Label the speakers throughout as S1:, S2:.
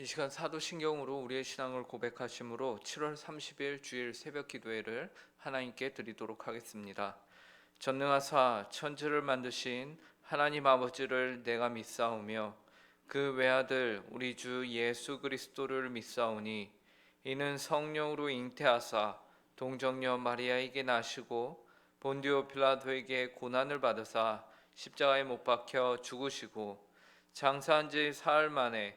S1: 이 시간 사도신경으로 우리의 신앙을 고백하심으로 7월 30일 주일 새벽 기도회를 하나님께 드리도록 하겠습니다. 전능하사 천지를 만드신 하나님 아버지를 내가 믿사오며 그 외아들 우리 주 예수 그리스도를 믿사오니 이는 성령으로 잉태하사 동정녀 마리아에게 나시고 본디오 필라도에게 고난을 받으사 십자가에 못 박혀 죽으시고 장사한 지 사흘 만에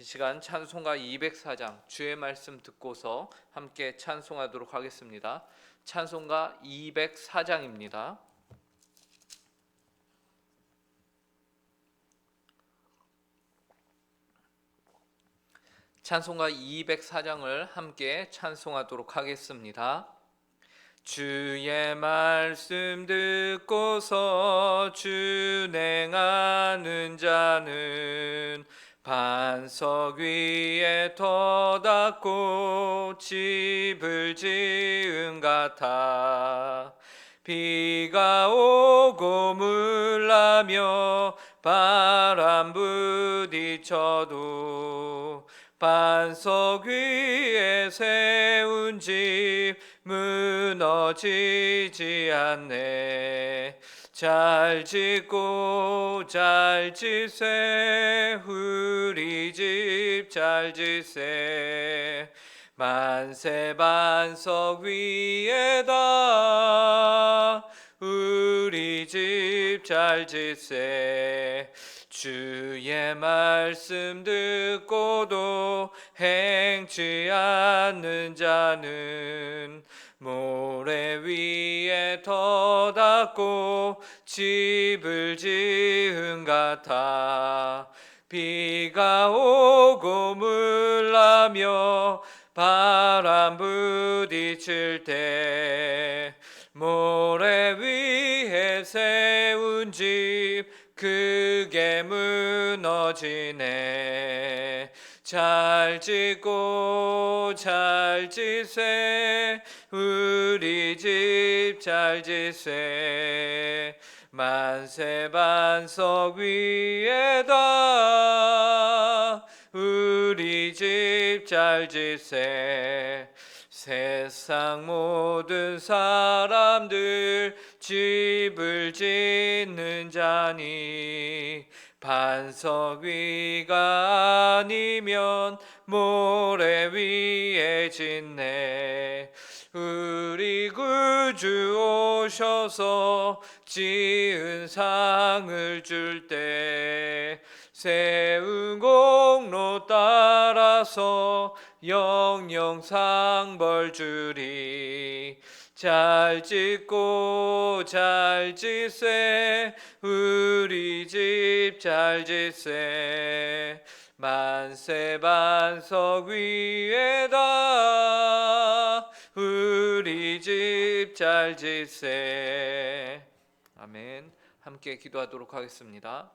S1: 이 시간 찬송가 204장 주의 말씀 듣고서 함께 찬송하도록 하겠습니다. 찬송가 204장입니다. 찬송가 204장을 함께 찬송하도록 하겠습니다. 주의 말씀 듣고서 준행하는 자는 반석 위에 터닫고 집을 지은 같아. 비가 오고 물나며 바람 부딪혀도 반석 위에 세운 집 무너지지 않네 잘 짓고 잘 짓세. 우리 집잘 짓세. 만세 반석 위에다. 우리 집잘 짓세. 주의 말씀 듣고도 행치 않는 자는 모래 위에 터닫고 집을 지은 같아. 비가 오고 물나며 바람 부딪힐 때 모래 위에 세운 집 크게 무너지네. 잘 짓고 잘 짓세 우리 집잘 짓세. 만세 반석 위에다 우리 집잘 짓세. 세상 모든 사람들 집을 짓는 자니 반석 위가 아니면 모래 위에 짓네 우리 구주 오셔서 지은 상을 줄 때 세운 공로 따라서 영영 상벌 주리. 잘 짓고 잘 짓세. 우리 집 잘 짓세. 만세 반석 위에다 우리 집 잘 짓세. 아멘. 함께 기도하도록 하겠습니다.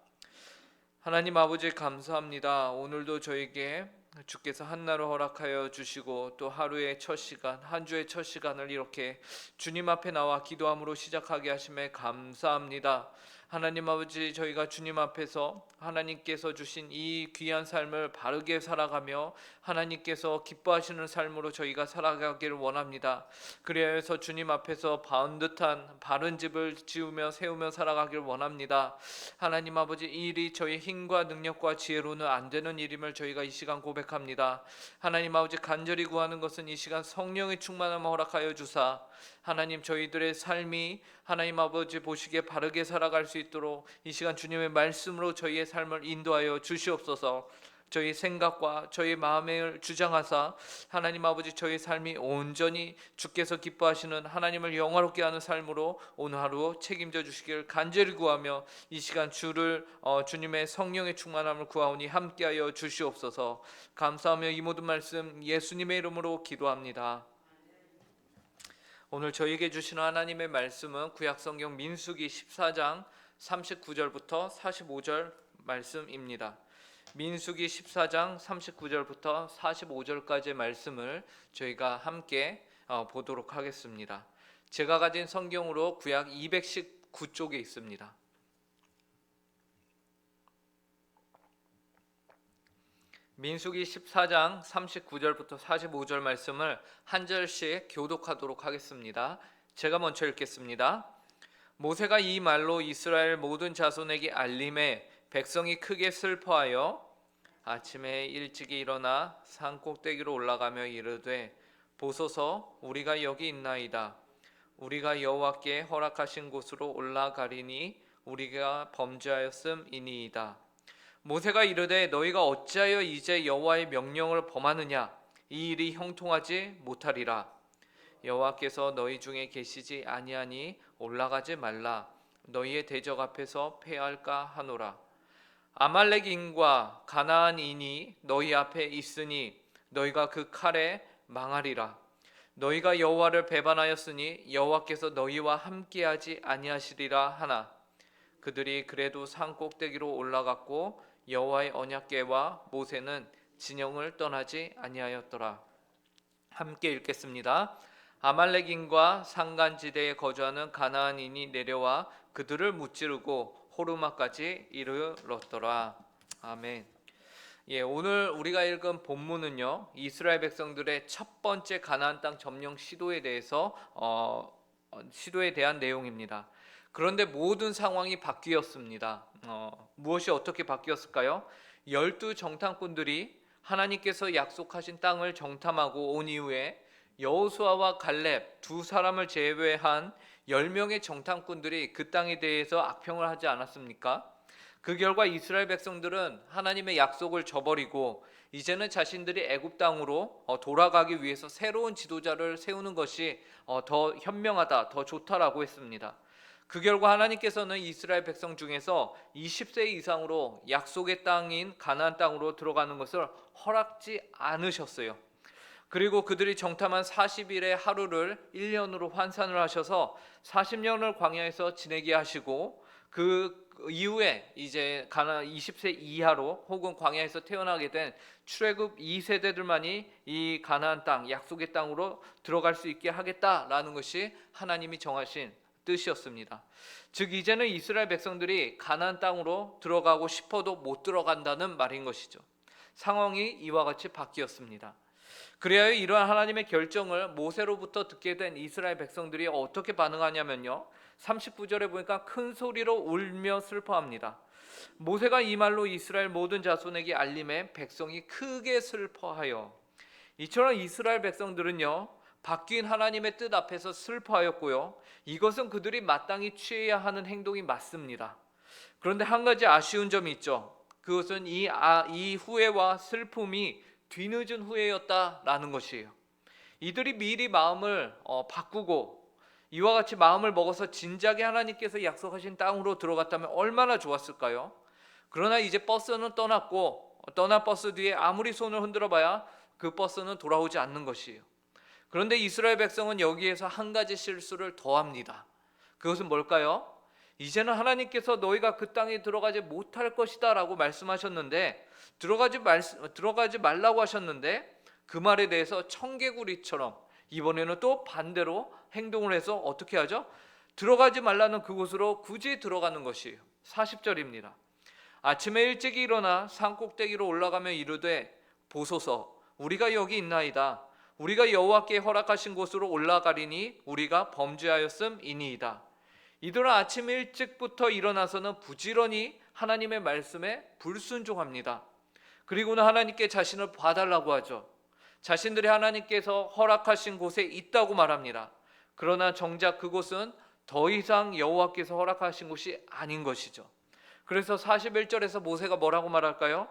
S1: 하나님 아버지 감사합니다. 오늘도 저에게 주께서 한나를 허락하여 주시고 또 하루의 첫 시간, 한 주의 첫 시간을 이렇게 주님 앞에 나와 기도함으로 시작하게 하심에 감사합니다. 하나님 아버지 저희가 주님 앞에서 하나님께서 주신 이 귀한 삶을 바르게 살아가며 하나님께서 기뻐하시는 삶으로 저희가 살아가기를 원합니다. 그래야 해서 주님 앞에서 반듯한 바른 집을 지으며 세우며 살아가기를 원합니다. 하나님 아버지 이 일이 저희 힘과 능력과 지혜로는 안 되는 일임을 저희가 이 시간 고백합니다. 하나님 아버지 간절히 구하는 것은 이 시간 성령의 충만함을 허락하여 주사 하나님 저희들의 삶이 하나님 아버지 보시기에 바르게 살아갈 수 있도록 이 시간 주님의 말씀으로 저희의 삶을 인도하여 주시옵소서. 저희 생각과 저희 마음을 주장하사 하나님 아버지 저희 삶이 온전히 주께서 기뻐하시는 하나님을 영화롭게 하는 삶으로 오늘 하루 책임져 주시길 간절히 구하며 이 시간 주를 어, 주님의 성령의 충만함을 구하오니 함께하여 주시옵소서 감사하며 이 모든 말씀 예수님의 이름으로 기도합니다. 오늘 저에게 주시는 하나님의 말씀은 구약성경 민수기 14장 39절부터 45절 말씀입니다. 민수기 14장 39절부터 45절까지의 말씀을 저희가 함께 어, 보도록 하겠습니다. 제가 가진 성경으로 구약 219쪽에 있습니다. 민수기 14장 39절부터 45절 말씀을 한 절씩 교독하도록 하겠습니다. 제가 먼저 읽겠습니다. 모세가 이 말로 이스라엘 모든 자손에게 알림해 백성이 크게 슬퍼하여 아침에 일찍이 일어나 산 꼭대기로 올라가며 이르되 보소서 우리가 여기 있나이다. 우리가 여호와께 허락하신 곳으로 올라가리니 우리가 범죄하였음이니이다. 모세가 이르되 너희가 어찌하여 이제 여호와의 명령을 범하느냐? 이 일이 형통하지 못하리라 여호와께서 너희 중에 계시지 아니하니 올라가지 말라. 너희의 대적 앞에서 패할까 하노라. 아말렉인과 가나안인이 너희 앞에 있으니 너희가 그 칼에 망하리라. 너희가 여호와를 배반하였으니 여호와께서 너희와 함께하지 아니하시리라 하나. 그들이 그래도 산 꼭대기로 올라갔고 여호와의 언약궤와 모세는 진영을 떠나지 아니하였더라. 함께 읽겠습니다 아말렉인과 산간지대에 거주하는 가나안인이 내려와 그들을 무찌르고 호르마까지 이르렀더라. 아멘. 예, 오늘 우리가 읽은 본문은요 이스라엘 백성들의 첫 번째 가나안 땅 점령 시도에 대해서 어, 어, 시도에 대한 내용입니다. 그런데 모든 상황이 바뀌었습니다. 어, 무엇이 어떻게 바뀌었을까요? 열두 정탐꾼들이 하나님께서 약속하신 땅을 정탐하고 온 이후에 여호수아와 갈렙 두 사람을 제외한 10명의 정탐꾼들이 그 땅에 대해서 악평을 하지 않았습니까? 그 결과 이스라엘 백성들은 하나님의 약속을 저버리고 이제는 자신들이 애굽 땅으로 어, 돌아가기 위해서 새로운 지도자를 세우는 것이 어, 더 현명하다, 더 좋다라고 했습니다. 그 결과 하나님께서는 이스라엘 백성 중에서 20세 이상으로 약속의 땅인 가나안 땅으로 들어가는 것을 허락지 않으셨어요. 그리고 그들이 정탐한 40일의 하루를 1년으로 환산을 하셔서 40년을 광야에서 지내게 하시고 그 이후에 이제 가나 20세 이하로 혹은 광야에서 태어나게 된 출애굽 2세대들만이 이 가나안 땅 약속의 땅으로 들어갈 수 있게 하겠다라는 것이 하나님이 정하신 뜻이었습니다. 즉 이제는 이스라엘 백성들이 가나안 땅으로 들어가고 싶어도 못 들어간다는 말인 것이죠. 상황이 이와 같이 바뀌었습니다. 그래야 이러한 하나님의 결정을 모세로부터 듣게 된 이스라엘 백성들이 어떻게 반응하냐면요. 39절에 보니까 큰 소리로 울며 슬퍼합니다. 모세가 이 말로 이스라엘 모든 자손에게 알림해 백성이 크게 슬퍼하여 이처럼 이스라엘 백성들은요. 바뀐 하나님의 뜻 앞에서 슬퍼하였고요. 이것은 그들이 마땅히 취해야 하는 행동이 맞습니다. 그런데 한 가지 아쉬운 점이 있죠. 그것은 이, 아, 이 후회와 슬픔이 뒤늦은 후회였다라는 것이에요. 이들이 미리 마음을 어, 바꾸고 이와 같이 마음을 먹어서 진작에 하나님께서 약속하신 땅으로 들어갔다면 얼마나 좋았을까요? 그러나 이제 버스는 떠났고 떠난 버스 뒤에 아무리 손을 흔들어봐야 그 버스는 돌아오지 않는 것이에요. 그런데 이스라엘 백성은 여기에서 한 가지 실수를 더합니다. 그것은 뭘까요? 이제는 하나님께서 너희가 그 땅에 들어가지 못할 것이다라고 말씀하셨는데 들어가지 말 들어가지 말라고 하셨는데 그 말에 대해서 청개구리처럼 이번에는 또 반대로 행동을 해서 어떻게 하죠? 들어가지 말라는 그곳으로 굳이 들어가는 것이에요. 40절입니다. 아침에 일찍 일어나 산 꼭대기로 올라가며 이르되 보소서 우리가 여기 있나이다. 우리가 여호와께 허락하신 곳으로 올라가리니 우리가 범죄하였음이니이다. 이들은 아침 일찍부터 일어나서는 부지런히 하나님의 말씀에 불순종합니다. 그리고는 하나님께 자신을 봐달라고 하죠. 자신들이 하나님께서 허락하신 곳에 있다고 말합니다. 그러나 정작 그곳은 더 이상 여호와께서 허락하신 곳이 아닌 것이죠. 그래서 41절에서 모세가 뭐라고 말할까요?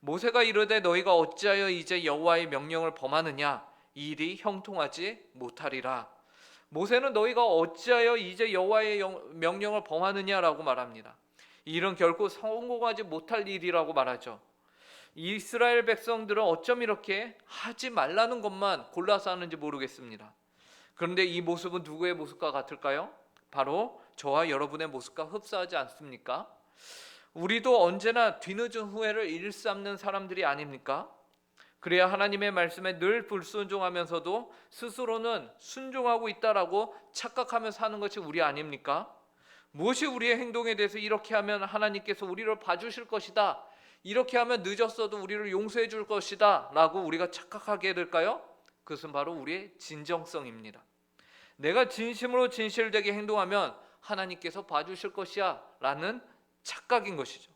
S1: 모세가 이르되 너희가 어찌하여 이제 여호와의 명령을 범하느냐 이 일이 형통하지 못하리라. 모세는 너희가 어찌하여 이제 여호와의 영- 명령을 범하느냐라고 말합니다. 이 일은 결코 성공하지 못할 일이라고 말하죠. 이스라엘 백성들은 어쩜 이렇게 하지 말라는 것만 골라서 하는지 모르겠습니다. 그런데 이 모습은 누구의 모습과 같을까요? 바로 저와 여러분의 모습과 흡사하지 않습니까? 우리도 언제나 뒤늦은 후회를 일삼는 사람들이 아닙니까? 그래야 하나님의 말씀에 늘 불순종하면서도 스스로는 순종하고 있다라고 착각하며 사는 것이 우리 아닙니까? 무엇이 우리의 행동에 대해서 이렇게 하면 하나님께서 우리를 봐주실 것이다. 이렇게 하면 늦었어도 우리를 용서해 줄 것이다. 라고 우리가 착각하게 될까요? 그것은 바로 우리의 진정성입니다. 내가 진심으로 진실되게 행동하면 하나님께서 봐주실 것이야. 라는 착각인 것이죠.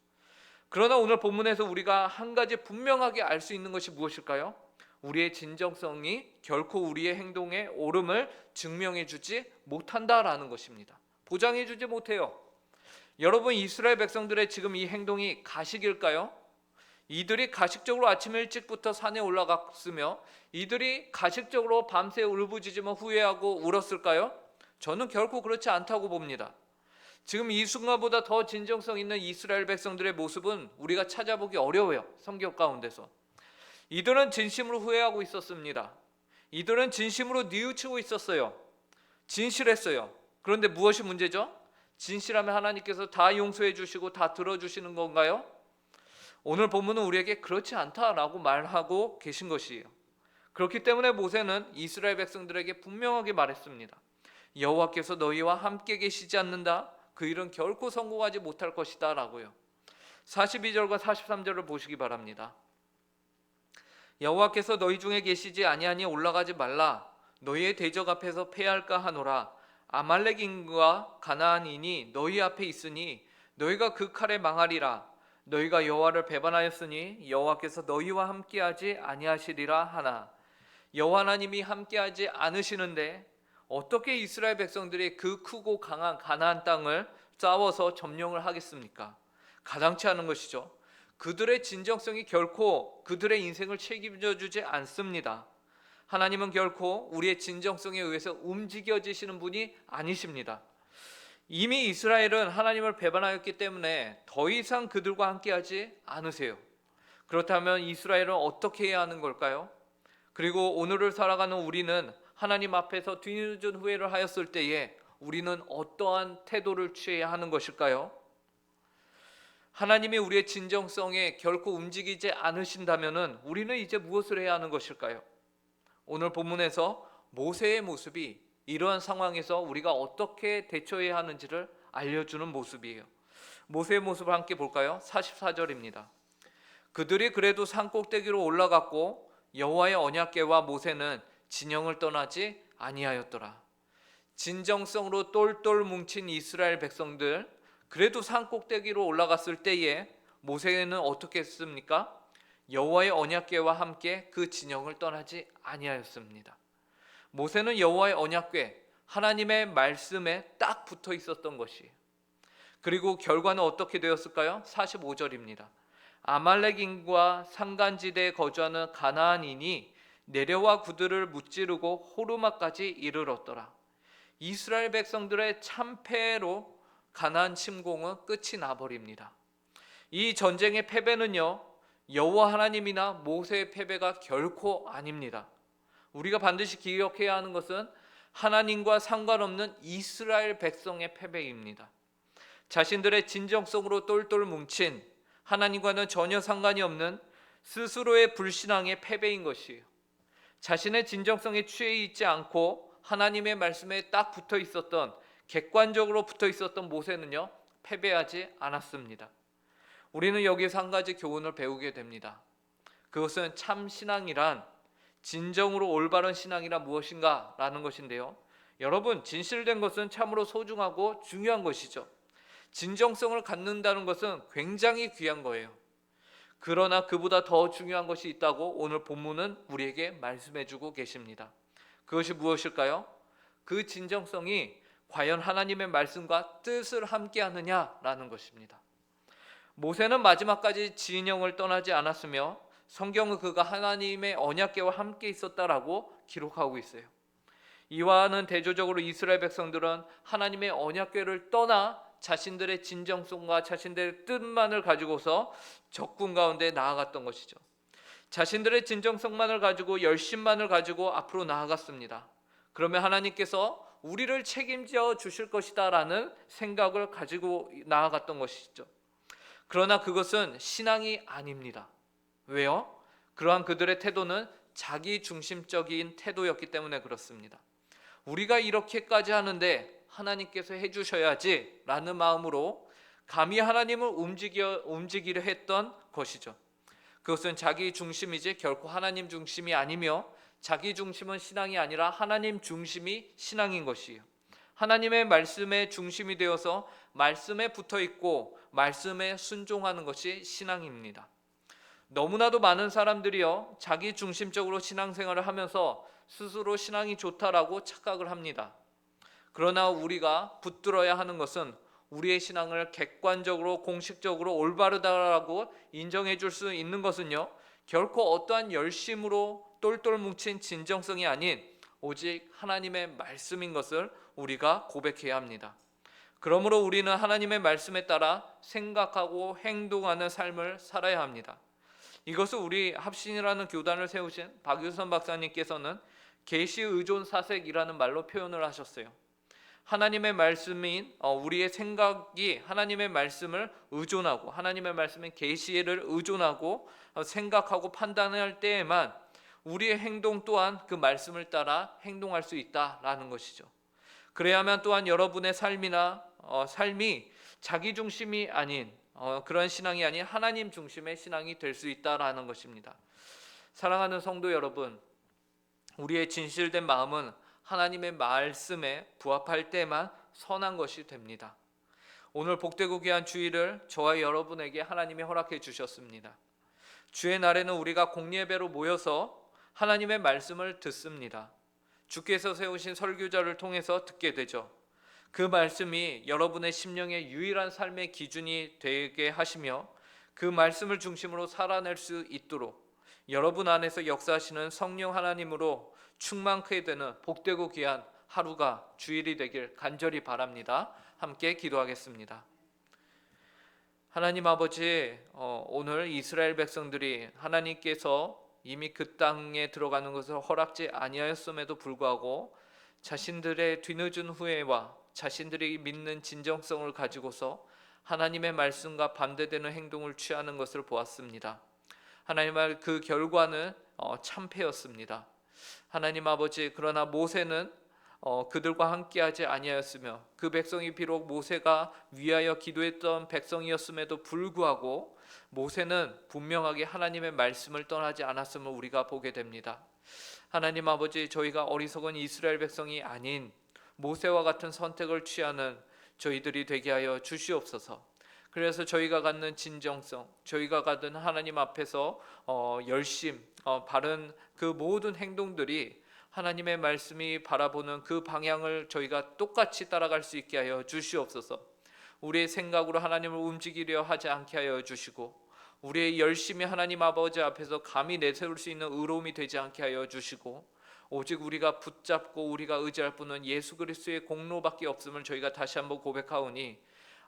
S1: 그러나 오늘 본문에서 우리가 한 가지 분명하게 알 수 있는 것이 무엇일까요? 우리의 진정성이 결코 우리의 행동의 옳음을 증명해 주지 못한다라는 것입니다. 보장해 주지 못해요. 여러분 이스라엘 백성들의 지금 이 행동이 가식일까요? 이들이 가식적으로 아침 일찍부터 산에 올라갔으며 이들이 가식적으로 밤새 울부짖으며 후회하고 울었을까요? 저는 결코 그렇지 않다고 봅니다. 지금 이 순간보다 더 진정성 있는 이스라엘 백성들의 모습은 우리가 찾아보기 어려워요. 성경 가운데서. 이들은 진심으로 후회하고 있었습니다. 이들은 진심으로 뉘우치고 있었어요. 진실했어요. 그런데 무엇이 문제죠? 진실하면 하나님께서 다 용서해 주시고 다 들어 주시는 건가요? 오늘 본문은 우리에게 그렇지 않다라고 말하고 계신 것이에요. 그렇기 때문에 모세는 이스라엘 백성들에게 분명하게 말했습니다. 여호와께서 너희와 함께 계시지 않는다. 그 일은 결코 성공하지 못할 것이다라고요. 42절과 43절을 보시기 바랍니다. 여호와께서 너희 중에 계시지 아니하니 올라가지 말라. 너희의 대적 앞에서 패할까 하노라. 아말렉인과 가나안인이 너희 앞에 있으니 너희가 그 칼에 망하리라. 너희가 여호와를 배반하였으니 여호와께서 너희와 함께하지 아니하시리라 하나. 여호와 하나님이 함께하지 않으시는데 어떻게 이스라엘 백성들이 그 크고 강한 가나안 땅을 싸워서 점령을 하겠습니까? 가당치 않은 것이죠. 그들의 진정성이 결코 그들의 인생을 책임져 주지 않습니다. 하나님은 결코 우리의 진정성에 의해서 움직여지시는 분이 아니십니다. 이미 이스라엘은 하나님을 배반하였기 때문에 더 이상 그들과 함께하지 않으세요. 그렇다면 이스라엘은 어떻게 해야 하는 걸까요? 그리고 오늘을 살아가는 우리는 하나님 앞에서 뒤늦은 후회를 하였을 때에 우리는 어떠한 태도를 취해야 하는 것일까요? 하나님이 우리의 진정성에 결코 움직이지 않으신다면은 우리는 이제 무엇을 해야 하는 것일까요? 오늘 본문에서 모세의 모습이 이러한 상황에서 우리가 어떻게 대처해야 하는지를 알려주는 모습이에요. 모세의 모습을 함께 볼까요? 44절입니다. 그들이 그래도 산 꼭대기로 올라갔고 여호와의 언약궤와 모세는 진영을 떠나지 아니하였더라. 진정성으로 똘똘 뭉친 이스라엘 백성들 그래도 산 꼭대기로 올라갔을 때에 모세는 어떻게 했습니까? 여호와의 언약궤와 함께 그 진영을 떠나지 아니하였습니다. 모세는 여호와의 언약궤 하나님의 말씀에 딱 붙어 있었던 것이에요. 그리고 결과는 어떻게 되었을까요? 45절입니다. 아말렉인과 산간지대에 거주하는 가나안인이 내려와 그들을 무찌르고 호르마까지 이르렀더라. 이스라엘 백성들의 참패로 가나안 침공은 끝이 나버립니다. 이 전쟁의 패배는요 여호와 하나님이나 모세의 패배가 결코 아닙니다. 우리가 반드시 기억해야 하는 것은 하나님과 상관없는 이스라엘 백성의 패배입니다. 자신들의 진정성으로 똘똘 뭉친 하나님과는 전혀 상관이 없는 스스로의 불신앙의 패배인 것이에요. 자신의 진정성에 취해 있지 않고 하나님의 말씀에 딱 붙어 있었던 객관적으로 붙어 있었던 모세는요 패배하지 않았습니다. 우리는 여기서 한 가지 교훈을 배우게 됩니다. 그것은 참 신앙이란 진정으로 올바른 신앙이란 무엇인가라는 것인데요. 여러분 진실된 것은 참으로 소중하고 중요한 것이죠. 진정성을 갖는다는 것은 굉장히 귀한 거예요. 그러나 그보다 더 중요한 것이 있다고 오늘 본문은 우리에게 말씀해 주고 계십니다. 그것이 무엇일까요? 그 진정성이 과연 하나님의 말씀과 뜻을 함께 하느냐라는 것입니다. 모세는 마지막까지 진영을 떠나지 않았으며 성경은 그가 하나님의 언약궤와 함께 있었다라고 기록하고 있어요. 이와는 대조적으로 이스라엘 백성들은 하나님의 언약궤를 떠나 자신들의 진정성과 자신들의 뜻만을 가지고서 적군 가운데 나아갔던 것이죠. 자신들의 진정성만을 가지고 열심만을 가지고 앞으로 나아갔습니다. 그러면 하나님께서 우리를 책임져 주실 것이다라는 생각을 가지고 나아갔던 것이죠. 그러나 그것은 신앙이 아닙니다. 왜요? 그러한 그들의 태도는 자기 중심적인 태도였기 때문에 그렇습니다. 우리가 이렇게까지 하는데 하나님께서 해주셔야지 라는 마음으로 감히 하나님을 움직여 움직이려 했던 것이죠. 그것은 자기 중심이지 결코 하나님 중심이 아니며 자기 중심은 신앙이 아니라 하나님 중심이 신앙인 것이에요. 하나님의 말씀에 중심이 되어서 말씀에 붙어 있고 말씀에 순종하는 것이 신앙입니다. 너무나도 많은 사람들이요 자기 중심적으로 신앙생활을 하면서 스스로 신앙이 좋다라고 착각을 합니다. 그러나 우리가 붙들어야 하는 것은 우리의 신앙을 객관적으로 공식적으로 올바르다라고 인정해 줄 수 있는 것은요 결코 어떠한 열심으로 똘똘 뭉친 진정성이 아닌 오직 하나님의 말씀인 것을 우리가 고백해야 합니다. 그러므로 우리는 하나님의 말씀에 따라 생각하고 행동하는 삶을 살아야 합니다. 이것을 우리 합신이라는 교단을 세우신 박유선 박사님께서는 계시 의존 사색이라는 말로 표현을 하셨어요. 하나님의 말씀인 어, 우리의 생각이 하나님의 말씀을 의존하고 하나님의 말씀인 계시를 의존하고 어, 생각하고 판단할 때에만 우리의 행동 또한 그 말씀을 따라 행동할 수 있다라는 것이죠. 그래야만 또한 여러분의 삶이나 어, 삶이 자기 중심이 아닌 어, 그런 신앙이 아닌 하나님 중심의 신앙이 될 수 있다라는 것입니다. 사랑하는 성도 여러분, 우리의 진실된 마음은 하나님의 말씀에 부합할 때만 선한 것이 됩니다. 오늘 복되고 귀한 주일을 저와 여러분에게 하나님이 허락해 주셨습니다. 주의 날에는 우리가 공예배로 모여서 하나님의 말씀을 듣습니다. 주께서 세우신 설교자를 통해서 듣게 되죠. 그 말씀이 여러분의 심령의 유일한 삶의 기준이 되게 하시며 그 말씀을 중심으로 살아낼 수 있도록 여러분 안에서 역사하시는 성령 하나님으로 충만케 되는 복되고 귀한 하루가 주일이 되길 간절히 바랍니다. 함께 기도하겠습니다. 하나님 아버지, 어, 오늘 이스라엘 백성들이 하나님께서 이미 그 땅에 들어가는 것을 허락지 아니하였음에도 불구하고 자신들의 뒤늦은 후회와 자신들이 믿는 진정성을 가지고서 하나님의 말씀과 반대되는 행동을 취하는 것을 보았습니다. 하나님의 그 결과는 어, 참패였습니다. 하나님 아버지 그러나 모세는 어, 그들과 함께하지 아니하였으며 그 백성이 비록 모세가 위하여 기도했던 백성이었음에도 불구하고 모세는 분명하게 하나님의 말씀을 떠나지 않았음을 우리가 보게 됩니다. 하나님 아버지 저희가 어리석은 이스라엘 백성이 아닌 모세와 같은 선택을 취하는 저희들이 되게 하여 주시옵소서. 그래서 저희가 갖는 진정성, 저희가 갖는 하나님 앞에서 어, 열심, 어, 바른 그 모든 행동들이 하나님의 말씀이 바라보는 그 방향을 저희가 똑같이 따라갈 수 있게 하여 주시옵소서. 우리의 생각으로 하나님을 움직이려 하지 않게 하여 주시고 우리의 열심히 하나님 아버지 앞에서 감히 내세울 수 있는 의로움이 되지 않게 하여 주시고 오직 우리가 붙잡고 우리가 의지할 분은 예수 그리스도의 공로밖에 없음을 저희가 다시 한번 고백하오니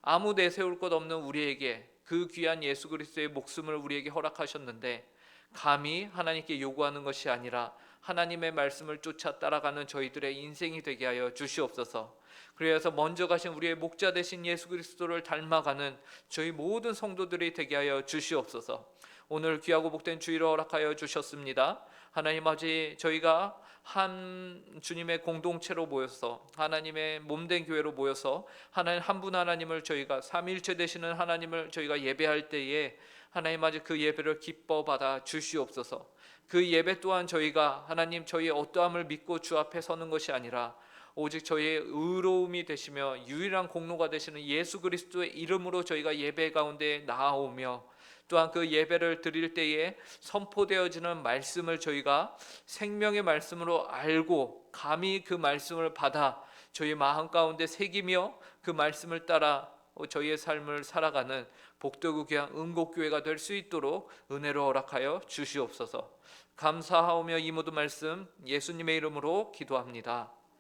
S1: 아무 내세울 것 없는 우리에게 그 귀한 예수 그리스도의 목숨을 우리에게 허락하셨는데 감히 하나님께 요구하는 것이 아니라 하나님의 말씀을 쫓아 따라가는 저희들의 인생이 되게 하여 주시옵소서. 그래서 먼저 가신 우리의 목자 되신 예수 그리스도를 닮아가는 저희 모든 성도들이 되게 하여 주시옵소서. 오늘 귀하고 복된 주일을 허락하여 주셨습니다. 하나님 아버지 저희가 한 주님의 공동체로 모여서 하나님의 몸된 교회로 모여서 하나님 한 분 하나님을 저희가 삼일체 되시는 하나님을 저희가 예배할 때에 하나님 아버지 그 예배를 기뻐 받아 주시옵소서. 그 예배 또한 저희가 하나님 저희의 어떠함을 믿고 주 앞에 서는 것이 아니라 오직 저희의 의로움이 되시며 유일한 공로가 되시는 예수 그리스도의 이름으로 저희가 예배 가운데 나아오며 또한 그 예배를 드릴 때에 선포되어지는 말씀을 저희가 생명의 말씀으로 알고 감히 그 말씀을 받아 저희 마음 가운데 새기며 그 말씀을 따라 저희의 삶을 살아가는 복되고 귀한 은곡교회가 될 수 있도록 은혜로 허락하여 주시옵소서. 감사하오며 이 모든 말씀 예수님의 이름으로 기도합니다.